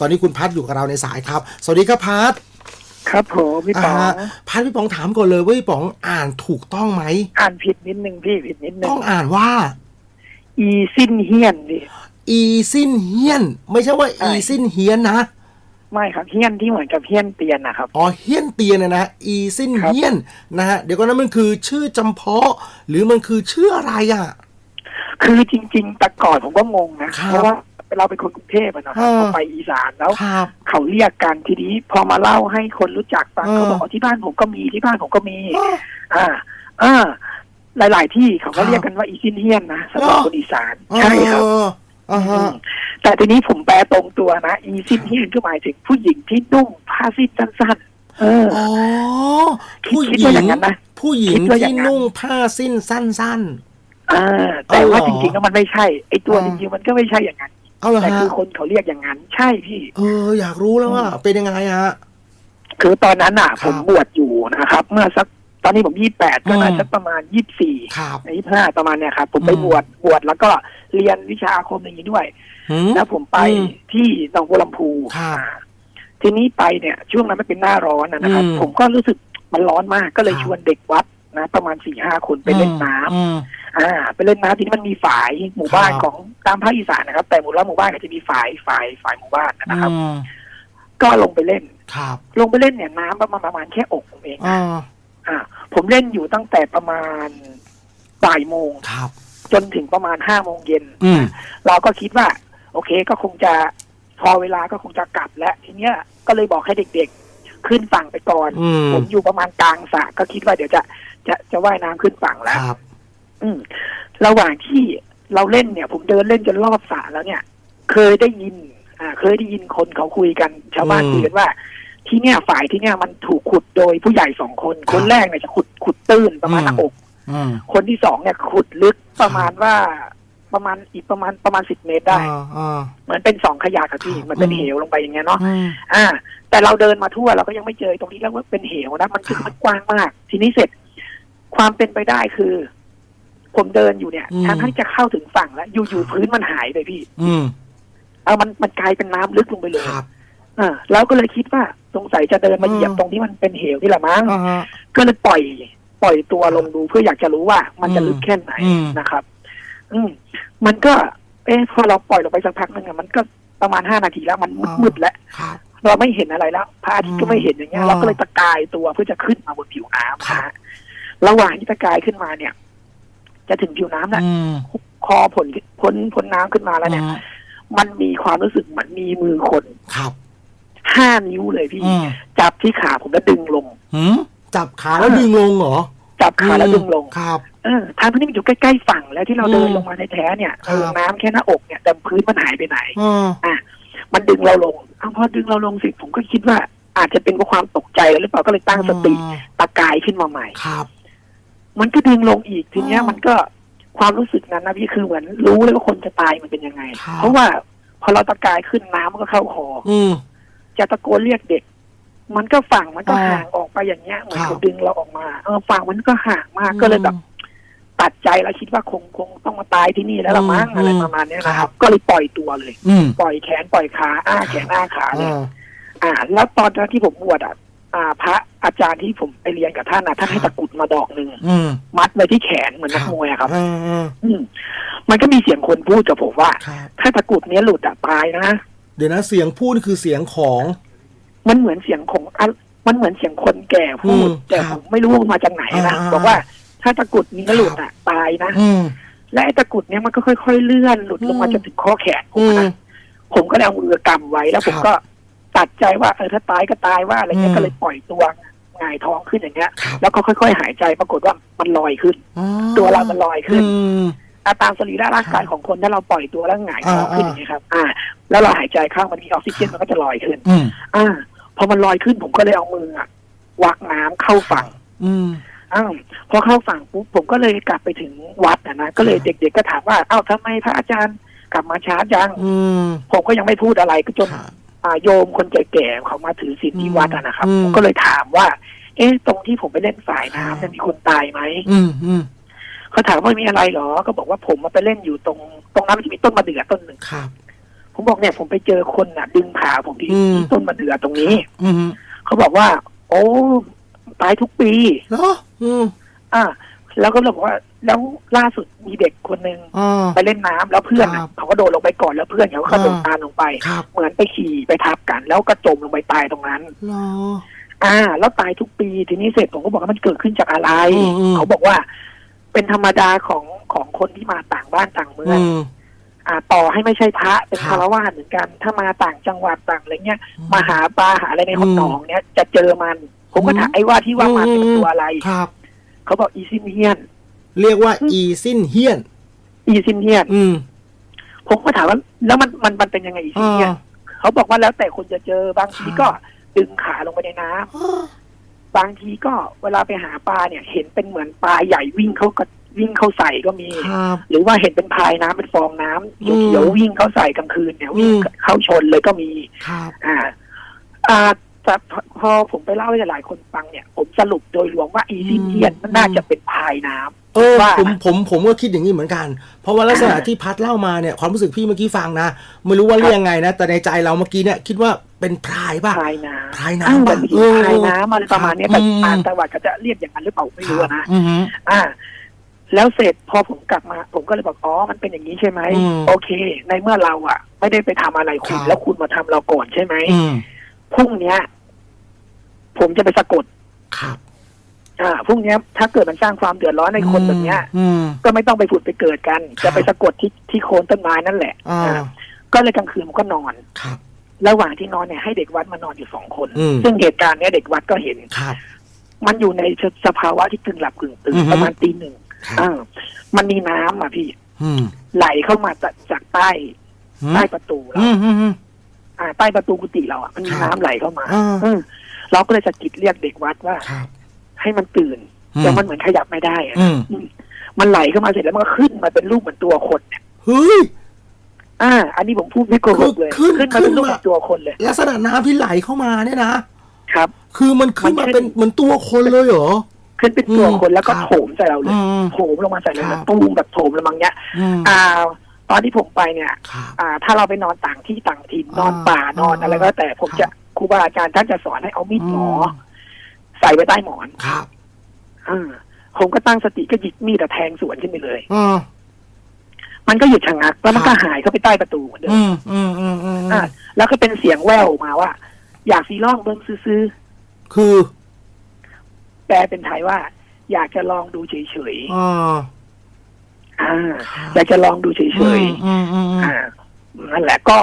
ตอนนี้คุณพัดอยู่กับเราในสายครับ สวัสดีครับพัดครับผมพี่ป๋องาฮะพัดพี่ป๋องถามก่อนเลยว่าพี่ป๋องอ่านถูกต้องไหม อ่านผิดนิดนึงพี่ผิดนิดนึต้งองอ่านว่า อีซินเฮียนดิอีซินเฮียน ไม่ใช่ว่าใช่อีซินเฮียนนะไม่ครับเฮียนที่เหมือนกับเฮียนเตียนนะครับอ๋อเฮียนเตียนนะนะอีซินครับเฮียนนะฮะเดี๋ยวก่อนนะมันคือชื่อจำเพาะ หรือมันคือชื่ออะไรอะ คือจริง ๆ แต่ก่อนผมก็งงนะครับเพราะว่า เราเป็นคนกรุงเทพอะนะครับอ่าพอไปอีสานแล้ว ครับ เขาเรียกกันทีนี้พอมาเล่าให้คนรู้จักฟังอ่าเขาบอกว่าที่บ้านผมก็มีที่บ้านผมก็มี อ้อ อ่าอ่าหลาย ๆ ที่เขาครัก็บ เรียกกันว่าอีซินเฮียนนะสำหรับอ๋อคนอีสานใช่ครับ เอออ่าฮะอืมแต่ทีนี้ผมแปลตรงตัวนะ อีซินเฮียนก็หมายถึงผู้หญิงที่นุ่งผ้าสิ้นสั้นๆเออ อ๋อคิดผู้หคิดญิว่าง อย่างนั้นนะผู้หญิคิงดว่าอย่าที่งนั้น นุ่งผ้าสิ้นสั้น อ่าแต่ว่าเอาเหรอจริงๆแล้วมันไม่ใช่ไอ้ตัวอ่าจริงๆมันก็ไม่ใช่อย่างนั้นๆ เอาเหรอแต่ฮะคือคนเขาเรียกอย่างนั้น ใช่พี่ เออ อยากรู้แล้วว่า เป็นยังไงฮะ คือตอนนั้นอะ ครับผมบวชอยู่นะครับ เมื่อสักตอนนี้ผมยี่แปดก็น่าอืม จะประมาณยี่สี่ครับ ยี่ห้าประมาณเนี้ยครับผมไปอืม บวชบวชแล้วก็เรียนวิชาอาคมอย่างนี้ด้วย หืม แล้วผมไปอืมที่หนองบัวลำพูครับอ่าทีนี้ไปเนี่ย ช่วงนั้นมันเป็นหน้าร้อนนะนะครับ อืมผมก็รู้สึกมันร้อนมากก็เลยครับ ชวนเด็กวัด นะ ประมาณสี่ห้าคนไปเล่นน้ำ อืม อ่าไปเล่นน้ำทีนี้มันมีฝายหมู่บ้านครับ ของตามภาคอีสานนะครับ แต่หมู่ละหมู่บ้านก็จะมีฝายฝายฝายหมู่บ้านนะครับอืมก็ลงไปเล่น ครับลงไปเล่นเนี่ยน้ำประมาณประมาณแค่อกผมเองอ่าอ่า ผมเล่นอยู่ตั้งแต่ประมาณบ่ายโมงครับ จนถึงประมาณห้าโมงเย็นอืม เราก็คิดว่า โอเคก็คงจะพอเวลาก็คงจะกลับแล้วทีเนี้ยก็เลยบอกให้เด็กๆ ขึ้นฝั่งไปก่อน อืม ผมอยู่ประมาณกลางสระก็คิดว่าเดี๋ยวจะ จะจะว่ายน้ำขึ้นฝั่งคแล้วรับ อืมระหว่างที่เราเล่นเนี่ย ผมเดินเล่นจนรอบสระแล้วเนี่ย เคยได้ยิน อ่า เคยได้ยินคนเขาคุยกัน ชาวบ้านอืมคุยกันว่า ที่เนี่ยฝ่ายที่เนี่ยมันถูกขุดโดยผู้ใหญ่สองคนครับคนแรกเนี่ยจะขุดขุดตื้นประมาณอืมหน้าอกอืมคนที่สองเนี่ยขุดลึกประมาณว่าประมาณอีกประมาณประมาณสิบเมตรได้อ่าอ่าเหมือนเป็นสองขยะครับพี่ครับเหมันเป็นอืมเหวลงไปอย่างเงี้ยเนาะอืมอ่า แต่เราเดินมาทั่วเราก็ยังไม่เจอตรงนี้แล้วว่าเป็นเหวนะมันคือครับมันกว้างมาก ทีนี้เสร็จ ความเป็นไปได้คือ ผมเดินอยู่เนี่ยอืม ทางที่จะเข้าถึงฝั่งแล้วอยู่ๆพื้นมันหายไปพี่ อืมเอามันมันกลายเป็นน้ำลึกลงไปเลยครับ อ่าเราก็เลยคิดว่าสงสัยจะเดินมาอืมเหยียบตรงที่มันเป็นเหวนี่แหละมั้ง อ่าฮะ ก็เลยปล่อย ปล่อยตัวลงดูเพื่ออยากจะรู้ว่ามันจะลึกแค่ไหนอืม นะครับ อืมมันก็ เอ๊ะพอเราปล่อยลงไปสักพักนึงอะมันก็ประมาณห้านาทีแล้วมันมืดๆแล้วครับ เราไม่เห็นอะไรแล้วพระอาทิตย์ก็ไม่เห็นอย่างเงี้ยอ่าเราก็เลยตะกายตัวเพื่อจะขึ้นมาบนผิวน้ำครับนะฮะ ระหว่างที่ตะกายขึ้นมาเนี่ย จะถึงผิวน้ำแล้วอืมคอผลพ้นพ้นน้ำขึ้นมาแล้วเนี่ย มันมีความรู้สึกเหมือนมีมือคนครับห้านิ้วเลยพี่อืมจับที่ขาผมแล้วดึงลงหืมจับขาแล้วดึงลงเหรอ จับขาแล้วดึงลงครับเออทางที่มันอยู่ใกล้ๆฝั่งแล้วที่เราเดินอืมลงมาในแท้เนี่ยครับเออน้ำแค่หน้าอกเนี่ยแต่พื้นมันหายไปไหนอ่ามันดึงเราลงเอาพอดึงเราลงสิผมก็คิดว่าอาจจะเป็นเพราะความตกใจหรือเปล่าก็เลยตั้งสติตะกายขึ้นมาใหม่ครับ มันก็ดึงลงอีกทีเนี้ยอ๋อมันก็ความรู้สึกนั้นนะพี่คือเหมือนรู้เลยว่าคนจะตายมันเป็นยังไงครับเพราะว่าพอเราตะกายขึ้นน้ำมันก็เข้าคออืมจะตะโกนเรียกเด็ก มันก็ฝั่งมันก็อ๋อห่างออกไปอย่างเงี้ยเหมือนครับเขาดึงเราออกมาเออฝั่งมันก็ห่างมากก็เลยแบบตัดใจแล้วคิดว่าคงคงต้องมาตายที่นี่แล้วละมั้งอืมอะไรประมาณเนี้ยนะคครัรับบก็เลยปล่อยตัวเลยอืมปล่อยแขนปล่อยขาอ้าแขนอ้าขาเลยอ่าอ่าแล้วตอนนั้นที่ผมบวชอะ อ่าพระอาจารย์ที่ผมไปเรียนกับท่านอะท่านให้ตะกรุดมาดอกหนึ่งอืมมัดไว้ที่แขนเหมือนนักมวยอะครับอ่าอ่าอืมมันก็มีเสียงคนพูดกับผมว่า ครับ ถ้าตะกรุดเนี้ยหลุดอะตายนะ เดี๋ยวนะเสียงพูดนี่คือเสียงของ มันเหมือนเสียงของอะมันเหมือนเสียงคนแก่พูด อืมแต่ครัผบมไม่รู้ว่ามาจากไหนนะอ่า บอกว่าถ้าตะกรุดนี้หลุดอะตายนะ อืม และไอ้ตะกรุดเนี้ยมันก็ค่อยๆเลื่อนหลุดลงมาอืม จนถึงข้อแขนผมอืมนะผมก็เลยเอามือกำไว้แล้วผมครับ ก็ ตัดใจว่าเออถ้าตายก็ตายว่าอะไรเงี้อืยมก็เลยปล่อยตัวหงายท้องขึ้นอย่างเงี้ยครับแล้วก็ค่อย ๆ หายใจปรากฏว่ามันลอยขึ้นอ๋อตัวเรามันลอยขึ้นอืมอาตามสรีระร่างกายครับของคนถ้าเราปล่อยตัวแล้วหงายท้องอ่าขึ้นอย่างนี้ยครับ อ่า แล้วเราหายใจเข้ามันมีออกซิเจนมันก็จะลอยขึ้นอืมอ่าพอมันลอยขึ้นผมก็เลยเอามืออะวักน้ำเข้าฝั่ง อืมอ้าวพอเข้าฝั่งปุ๊บผมก็เลยกลับไปถึงวัดนะนะก็เลยครับเด็กๆก็ถามว่าอ้าวทำไมพระอาจารย์กลับมาช้าจังอืมผมก็ยังไม่พูดอะไรก็จนครับอ่า โยมคนแก่ๆเขามาถือศีลที่วัดอะนะครับอืมผมก็เลยถามว่า เอ๊ะ ตรงที่ผมไปเล่นสายน้ำครัเนี่ยบมีคนตายไหมอืมอืมเขาถามว่ามีอะไรเหรอ ก็บอกว่าผมมาไปเล่นอยู่ตรง ตรงนั้นมันจะมีต้นมะเดื่อต้นหนึ่งครับผมบอกเนี่ยผมไปเจอคนน่ะ ดึงขาผมที่อืมที่ต้นมะเดื่อตรงนี้ อืมเขาบอกว่า โอ้ตายทุกปีเหรออืมอ่า แล้วก็เลยบอกว่าแล้วล่าสุดมีเด็กคนหนึ่งอ่าไปเล่นน้ำแล้วเพื่อนครัน่ะบเขาก็โดดลงไปก่อนแล้วเพื่อนเขาก็กระโดดอ่า ตามลงไป ครับเหมือนไปขี่ไปทับกัน แล้วก็จมลงไปตายตรงนั้น เหรอ อ่า แล้วตายทุกปีทีนี้เสร็จผมก็บอกว่ามันเกิดขึ้นจากอะไร อืมอืม เขาบอกว่า เป็นธรรมดาของของคนที่มาต่างบ้านต่างเมือง อืม อ่าต่อให้ไม่ใช่พระเป็นครับคารวาสเหมือนกัน ถ้ามาต่างจังหวัดต่างอะไรเงี้ยอืมมาหาปลาหาอะไรในหอืมนองเนี้ยจะเจอมัน ผมก็อืมถามไอ้ว่าที่ว่ามันเป็นอืมตัวอะไร ครับ เขาบอกอีซินเฮียน เรียกว่า อีซินเฮียน อีซินเฮียน อืมผมก็ถามว่า แล้วมันมันมันเป็นยังไงอีซินเฮียน เขาบอกว่าแล้วแต่คนจะเจอบางทีครับก็ดึงขาลงไปในน้ำอ่าบางทีก็เวลาไปหาปลาเนี่ย เห็นเป็นเหมือนปลาใหญ่วิ่งเขาก็วิ่งเข้าใส่ก็มีครับหรือว่าเห็นเป็นพายน้ำเป็นฟองน้ำอืมเขียวๆวิ่งเข้าใส่กลางคืนเนี่ยวิ่งอืมเข้าชนเลยก็มีครับอ่าอ่าแต่ พอพอผมไปเล่าให้หลายคนฟังเนี่ย ผมสรุปโดยรวมว่าอีซินเทียนมันน่าจะเป็นพายน้ำเออว่าผมผมผมก็คิดอย่างนี้เหมือนกัน เพราะว่าลักษณะที่พัดเล่ามาเนี่ยความรู้สึกพี่เมื่อกี้ฟังนะไม่รู้ว่าเรียกยังไงนะ แต่ในใจเราเมื่อกี้เนี่ยคิดว่าเป็นพรายป่ะพายน้ำพรายอ้าวน้ำแบป่ะบเออพายน้ำอะไรประมาณเนี้ยแต่อืมต่างจังหวัดก็จะเรียกอย่างนั้นหรือเปล่าไม่รู้อะนะอืมอ่าแล้วเสร็จพอผมกลับมา ผมก็เลยบอกอ๋อมันเป็นอย่างนี้ใช่ไหมอืมโอเค ในเมื่อเราอะ ไม่ได้ไปทำอะไรคุณครับแล้วคุณมาทำเราก่อนใช่ไหมอืมพรุ่งเนี้ย ผมจะไปสะกด ครับ อ่าพรุ่งเนี้ยถ้าเกิดมันสร้างความเดือดร้อนในคนแบบเนี้ย อืม ก็ไม่ต้องไปผุดไปเกิดกัน ครับจะไปสะกดที่ที่โคนต้นไม้นั่นแหละอ่า อ่าก็เลยกลางคืนผมก็นอน ครับ ระหว่างที่นอนเนี่ยให้เด็กวัดมานอนอยู่สองคน อืม ซึ่งเหตุการณ์เนี้ยเด็กวัดก็เห็น ครับ มันอยู่ในสภาวะที่กึ่งหลับกึ่งตื่อืนอฮึ ประมาณตีหนึ่งครับ อ่ามันมีน้ำอะพี่ อืมไหลเข้ามาจากจากใต้อืมใต้ประตูเราอืมอืมอืม อ่าใต้ประตูกุฏิเราอะมันมีครับ น้ำไหลเข้ามา อ่าอืม เราก็เลยสะกิดเรียกเด็กวัดว่า ครับ ให้มันตื่นอืมแต่มันเหมือนขยับไม่ได้อะอืมอืมมันไหลเข้ามาเสร็จแล้วมันก็ขึ้นมาเป็นรูปเหมือนตัวคนเนี่ยเฮ้ย อ่า อันนี้ผมพูดไม่โกหกเลยขึ้นขึ้นมาเป็นรูปขึ้นมา เหมือนตัวคนเลยลักษณะน้ำที่ไหลเข้ามาเนี่ยนะ ครับ คือมันขึ้นมามันขึ้น เป็นเหมือนตัวคนเลยเหรอ ขึ้นเป็นตัวอืมคนแล้วก็ครับโถมใส่เราเลยอืมโถมลงมาใส่เราคเลรัยบตูมแบบโถมละมังเนี้ย อืมอ่า ตอนที่ผมไปเนี่ย ครับ อ่า ถ้าเราไปนอนต่างที่ต่างถิ่นนอนอ่าป่านอนอ่าอะไรก็แล้วแต่ผมครับจะ ครูบาอาจารย์ท่านจะสอนให้เอามีดหมออมใส่ไว้ใต้หมอนครับอ่าผมก็ตั้งสติก็หยิบมีดอะแทงสวนขึ้นไปเลยอ่ามันก็หยุดชะงักแล้วมันครัก็บหายเข้าไปใต้ประตูเหมือนเดิมอืมอืมอืมอืมอ่าแล้วก็เป็นเสียงแว่วมาว่า อยากสีล่องเบิ้งซื้อคือๆแปลเป็นไทยว่า อยากจะลองดูเฉยอ่าๆอ่าครับอยากจะลองดูเฉยอืมอืมอืมๆอ่านั่นแหละก็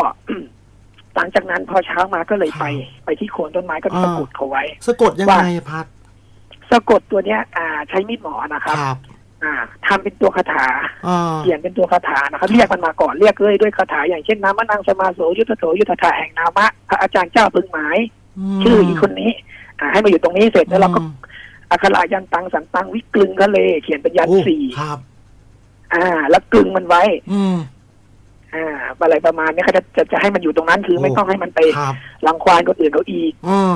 หลังจากนั้นพอเช้ามาก็เลยไป ไปที่โคนต้นไม้ก็สะกดเขาไว้ สะกดยังไงพัดสะกดตัวเนี้ย อ่า ใช้มีดหมอนะครับครับอ่าทำเป็นตัวคาถาอ่าเขียนเป็นตัวคาถานะครับเรียกมันมาก่อนเรียกเลยด้วยคาถาอย่างเช่นน้ำมะนังสมาโสยุทธโสยุทธถาแห่งนามะพระอาจารย์เจ้าพึงหมาย ชื่ออีกคนนี้อ่าให้มาอยู่ตรงนี้เสร็จแล้วเราก็อัครายันตังสันตังวิกลึงก็เลย เขียนเป็นยันโอ้สี่ครับ อ่า แล้วกลึงมันไว้ อืมอ่าอะไรประมาณนี้เขาจะจะจะให้มันอยู่ตรงนั้นคือโอ้ไม่ต้องให้มันไปครับรังควานคนอื่นเขาอีก อืม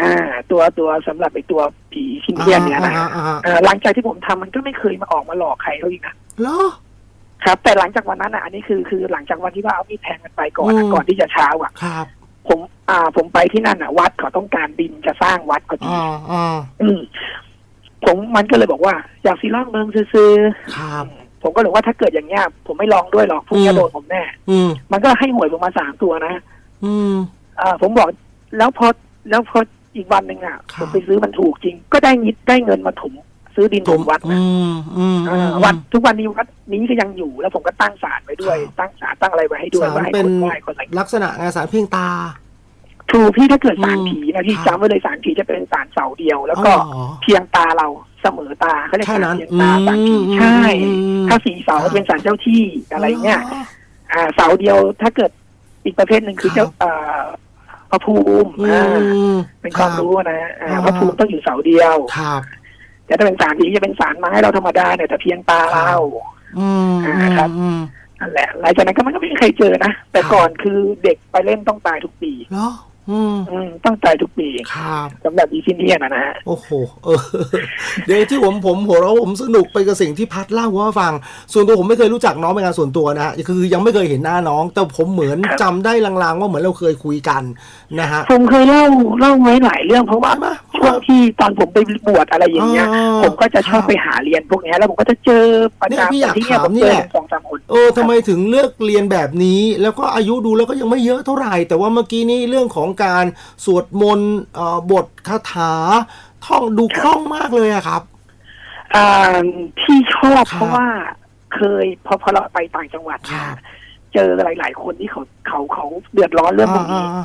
อ่า ตัวตัวสำหรับไอ้ตัวผีชินเทียนเนี่ยนะอ่าอ่าอ่าอ่าหลังจากที่ผมทำมันก็ไม่เคยมาออกมาหลอกใครเขาอีกนะ เหรอ ครับแต่หลังจากวันนั้นอะอันนี้คือคือหลังจากวันที่ว่าเอามีดแทงกันไปก่อนอะอืม ก่อนที่จะเช้าอะ ครับผมอ่าผมไปที่นั่นอะ วัดเขาต้องการดินจะสร้างวัดพอดีอ่าอ่าอืมผมมันก็เลยบอกว่า อยากซีล่องเมืองซื้อครับๆ ผมก็เลยว่าถ้าเกิดอย่างเงี้ยผมไม่ลองด้วยหรอกพวกนี้อืมโดนผมแน่อืมมันก็ให้หวยผมมาสามตัวนะอืมอ่าผมบอกแล้วพอแล้วพออีกวันหนึ่งอะครับผมไปซื้อมันถูกจริง ก็ได้นิดได้เงินมาถมซื้อดินถมวัดอืนะมอืมอ่าวัดทุกวันนี้วัดนี้ก็ยังอยู่แล้วผมก็ตั้งศาลไว้ด้วยครับตั้งศาลตั้งอะไรไว้ให้ด้วยสารว่าให้เป็คนนไหว้คนอะไรลักษณะไงสารเพียงตาถูกพี่ถ้าเกิดศาลอืมผีนะพี่ครับจำไว้เลยศาลผีจะเป็นศาลเสาเดียว แล้วก็อ๋อเพียงตาเรา เสมอตาเขาเรียกแค่ศาลนั้นเพียงตาศาลผีอืมใช่อืมถ้าสีเสาเป็นศาลเจ้าที่อะไรเงี้ยอ่าเสาเดียวถ้าเกิดอีกประเภทหนึ่งคือเจ้าครับอ่าพระภูมิอือ่ามเป็นความรู้นะอ่าอ่าพระภูมิต้องอยู่เสาเดียวครับแต่ถ้าเป็นศาลผีจะเป็นศาลไม้เราธรรมดาเนี่ยแต่เพียงตาเราอืมอ่าครับอืมนั่นแหละหลังจากนั้นก็มันก็ไม่มีใครเจอนะแต่ครับก่อนคือเด็กไปเล่นต้องตายทุกปีเหรอ อืมอืมต้องตายทุกปีครับสำหรับอีซินเดียนะนะฮะ โอ้โหเออ เดี๋ยวที่ผมผมหัวเราะผมสนุกไปกับสิ่งที่พัดเล่าให้ฟัง ส่วนตัวผมไม่เคยรู้จักน้องเป็นการส่วนตัวนะฮะคือยังไม่เคยเห็นหน้าน้อง แต่ผมเหมือนจำได้ลางๆว่าเหมือนเราเคยคุยกัน นะฮะ ผมเคยเล่าเล่าไว้หลายเรื่องเพราะว่าใช่ไหมช่วงที่ตอนผมไปบวชอะไรอย่างเงี้ยอ่าผมก็จะชอบครับ ไปหาเรียนพวกเนี้ยแล้วผมก็จะเจอประเนี่ยพี่จำอยากที่เนี่ยถามผมนี่เจแหอละสองสามคนเออทำไมถึงเลือกเรียนแบบนี้ แล้วก็อายุดูแล้วก็ยังไม่เยอะเท่าไหร่ แต่ว่าเมื่อกี้นี้เรื่องของการสวดมนต์เอ่อบทคาถา ท่องดูคล่องมากเลยอะครับ อ่าที่ชอบครับเพราะว่าเคยพอพอเราไปต่างจังหวัดครัมาบเจอหลาย ๆ คนที่เขาเขาเขาเดือดร้อนเรื่องพวกนี้ อ่า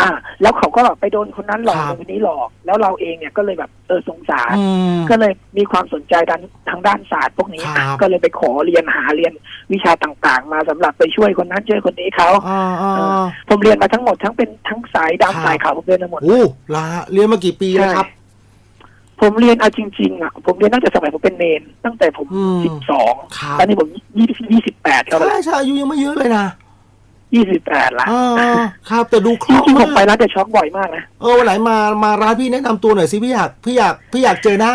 อ่า แล้วเขาก็ไปโดนคนนั้นหลอกครับโดนคนนี้หลอก แล้วเราเองเนี่ยก็เลยแบบเออสงสารอืมก็เลยมีความสนใจด้านทางด้านศาสตร์พวกนี้ครับอะก็เลยไปขอเรียนหาเรียนวิชาต่างๆ มาสำหรับไปช่วยคนนั้นช่วยคนนี้เขาอ่าอ่าอ่าผมเรียนมาทั้งหมดทั้งเป็นทั้งสายครับดำสายขาวผมเรียนมาหมดโอ้ลาเรียนมากี่ปีแล้วครับผมเรียนเอาจริงๆอะผมเรียนตั้งแต่สมัยผมเป็นเนนตั้งแต่ผมอืมสิบสองครับตอนนี้ผมยี่ยี่สิบแปดครับใช่ใช่อายุยังไม่เยอะเลยนะ ยี่สิบแปดละอ่าอ่าครับแต่ดูคจล่องริงๆผมมากไปร้านแต่ช็อกบ่อยมากนะ เออวันไหนมามาร้านพี่แนะนำตัวหน่อยสิพี่อยากพี่อยากพี่อยากเจอหน้า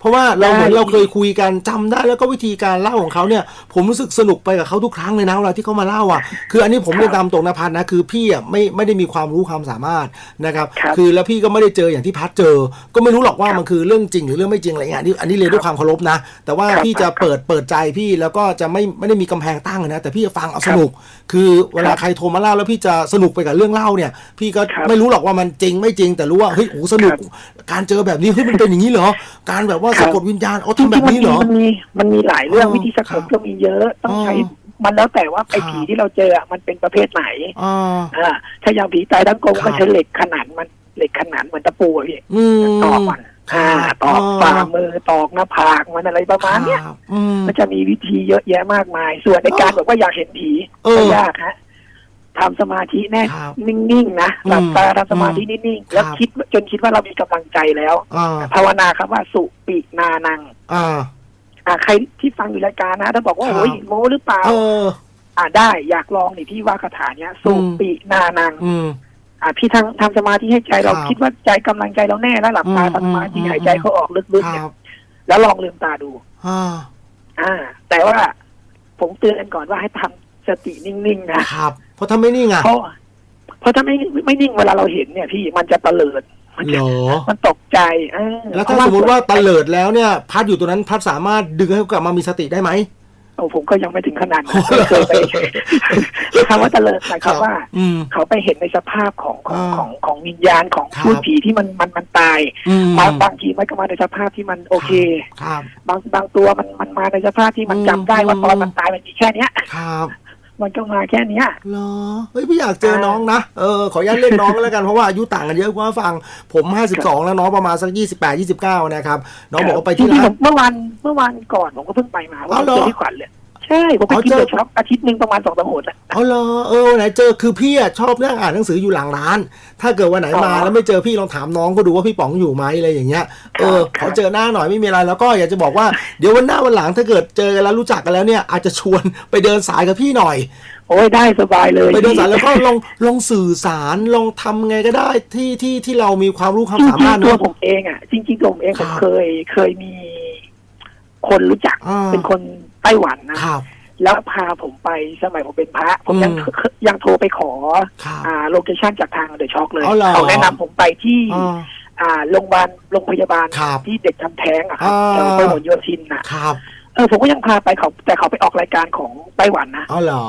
เพราะว่าเราได้เหมือนเราเคยคุยกันจำได้แล้วก็วิธีการเล่าของเขาเนี่ย ผมรู้สึกสนุกไปกับเขาทุกครั้งเลยนะเวลาที่เขามาเล่าอะคืออันนี้ผมเรียนตามตรงนะพัดนะคือพี่อะไม่ไม่ได้มีความรู้ความสามารถนะครับครับคือแล้วพี่ก็ไม่ได้เจออย่างที่พัดเจอ ก็ไม่รู้หรอกว่าครับมันคือเรื่องจริงหรือเรื่องไม่จริงอะไรเงี้ยอันนี้อันนี้เรียนด้วยความเคารพนะ แต่ว่าครับพี่จะครับเปิดเปิดใจพี่แล้วก็จะไม่ไม่ได้มีกำแพงตั้งนะแต่พี่จะฟังเอาคสรับนุก คือเวลาครับใครโทรมาเล่าแล้วพี่จะสนุกไปกับเรื่องเล่าเนี่ย พี่ก็ครับไม่รู้หรอกว่ามันจริงไม่จริงแต่รู้ว่าเฮ้ยโอ้สนุกครับการเจอแบบนี้เฮ้ยมันเป็นอย่างนี้เหรอการแบบว่าครัสะบกดวิญญาณเอาจริทำงแบบๆมันนี้มีเหรอมันมีมันมีหลายเรื่องอ๋อวิธีสะกครัดบก็มีเยอะต้องใช้อ๋อมันแล้วแต่ว่าไอ้ครับผีที่เราเจออะมันเป็นประเภทไหนอ่าอ่าถ้าอย่างผีตายทั้งกลมครับก็ใช้เหล็กขนาดมันเหล็กขนาดเหมือนตะปูอะพี่อืมตอกมันครัอ่าบตอกอ๋อฝ่ามือตอกหน้าผากมันอะไรประมาณเนี้ยครับอืมมันจะมีวิธีเยอะแยะมากมาย ส่วนในการอ๋อบอกว่าอยากเห็นผีเออไม่ยากฮะ ทำสมาธิแน่ครับนิ่งๆนะหลับตาทำสมาธิอืมนิ่งๆแล้วครับ คิดจนคิดว่าเรามีกำลังใจแล้ว อ่าภาวนาครับว่าสุปินานัง อ่า อ่าใครที่ฟังอยู่รายการนะถ้าบอกว่าครับ โอ้ยโมหรือเปล่า เออ อ่าได้อยากลองนี่พี่ว่าคาถาเนี้ยสุอืมปินานัง อืม อ่าพี่ทำทำสมาธิให้ใจเราครับคิดว่าใจกำลังใจเราแน่แล้วหลับตาอืมทำสมาธิอืม หายใจเขาออกลึกคๆเนี่ยรับแล้วลองลืมตาดู อ่าอ่า แต่ว่าผมเตือนก่อนว่าให้ทำสตินิ่งๆนะครับ เพราะถ้าไม่นี่ไงเพราะเพราะถ้าไม่ไม่นิ่งเวลาเราเห็นเนี่ยพี่มันจะตะเลิดมันเหรจะอมันตกใจเออแล้วถ้าสมมติว่าตะเลิดแล้วเนี่ยพัดอยู่ตรงนั้นพัดสามารถดึงให้เขากลับมามีสติได้ไหมโอ้ผมก็ยังไม่ถึงขนาดนั้นไม่เคยไปคำว่าตะเลิดหมายความว่าอืมเขาไปเห็นในสภาพของของอ่าของของวิญญาณของครับผู้ผีที่มันมันมันตายอืมบางบางทีมันก็มาในสภาพที่มันโอเคครับบางบางตัวมันมันมาในสภาพที่มันอืมจำได้ว่าอืมตอนมันตายมันมีแค่เนี้ยครับ มันก็มาแค่เนี้ยเหรอเฮ้ยพี่อยากเจอน้องนะ เออขออนุญาตเรียกน้องก็แล้วกันเพราะว่าอายุต่างกันเยอะกว่าฟัง ผม 52 แล้วน้องประมาณสัก 28 29 นะครับ น้องบอกว่าไปที่จริงๆร้าผนมเมื่อวันเมื่อวันก่อนผมก็เพิ่งไปมาว่าอ๋อเหรอเจอที่ขวัญเลย ใช่ผมไปอ๋อกินเจอเดอะช็อปอาทิตย์หนึ่งประมาณสองสามหนอะเอาเหรอเออวันไหนเจอคือพี่อะชอบนั่งอ่านหนังสืออยู่หลังร้าน ถ้าเกิดวันไหนมาอ๋อแล้วไม่เจอพี่ลองถามน้องก็ดูว่าพี่ป๋องอยู่ไหมอะไรอย่างเงี้ยเออครัขอบเจอหน้าหน่อยไม่มีอะไรแล้วก็อยากจะบอกว่าเดี๋ยววันหน้าวันหลังถ้าเกิดเจอกันแล้วรู้จักกันแล้วเนี่ยอาจจะชวนไปเดินสายกับพี่หน่อยโอ้ยได้สบายเลยไปเดินสายแล้วก็ลองลองสื่อสารลองทำไงก็ได้ที่ที่ที่เรามีความรู้ความจริสางมารถๆตัวเนอะผมเองอะจริงๆตัวผมเองครัผบมเคยเคยมีคนรู้จักอ่าเป็นคน ไต้หวันนะ ครับ แล้วพาผมไปสมัยผมเป็นพระ ผมยังอืม ยังโทรไปขอครับอ่าโลเคชันจากทางเดอะช็อคเลย อ๋อเหรอ เขาแนะนำผมไปที่ อ่า อ่าโรงพยาบาลโรงพยาบาลครับที่เด็กทำแท้งอะครับอ่า แถวพหลโยธินนะครับเออผมก็ยังพาไปเขาแต่เขาไปออกรายการของไต้หวันนะอ๋อเหรอ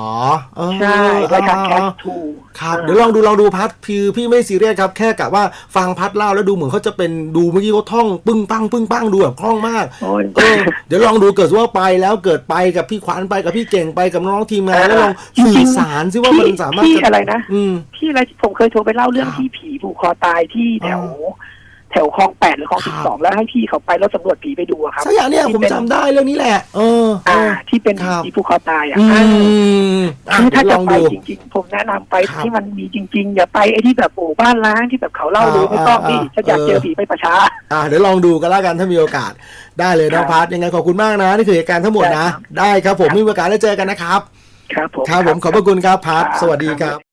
เออใช่รายการแคอ๋สอทูครับ เดี๋ยวลองดูลองดูพัดคือพี่ไม่ซีเรียสครับ แค่กะว่าฟังพัดเล่าแล้วดูเหมือนเขาจะเป็นดูเมื่อกี้เขาท่องปึ้งปังปึ้งปังดูแบบคล่องมากโอ้ยเออเดี๋ยวลองดูเกิดว่าไปแล้วเกิดไปกับพี่ขวัญไปกับพี่เก่งไปกับน้องๆทีมงานแล้วลองสื่อสารซิว่ามันสามารถที่จะอะไรนะอืมที่อะไรผมเคยโทรไปเล่าเรื่องครับที่ผีผูกคอตายที่แถวอ๋อ แถวคลองแปดหรือคลองครัสิบบสองแล้วให้พี่เขาไปแล้วสำรวจผีไปดูอะครับสักอย่างเนี่ยผมที่เป็นจำได้เรื่องนี้แหละ เออเออ่า อ ที่เป็นครับ ผีผูกคอตายอะอือ่า มอะคือถ้าเดี๋ยวลจะองไปดู จริงๆ ผมแนะนำไปครับที่มันมีจริง ๆ อย่าไปไอ้ที่แบบโอ้บ้านล้างที่แบบเขาเล่าเลยไม่ต้องอ่าพี่อ่าถ้าอยากเออเจอผีไปประชา อะเดี๋ยวลองดูกันแล้วกันถ้ามีโอกาสได้เลยครันะบพัดยังไงขอบคุณมากนะนี่คือเหตุการณ์ทั้งหมดนะ ได้ครับผมครับมีโอกาสได้เจอกันนะครับ ครับผม ครับผมขอบพระคุณครับพัดสวัสดีครับ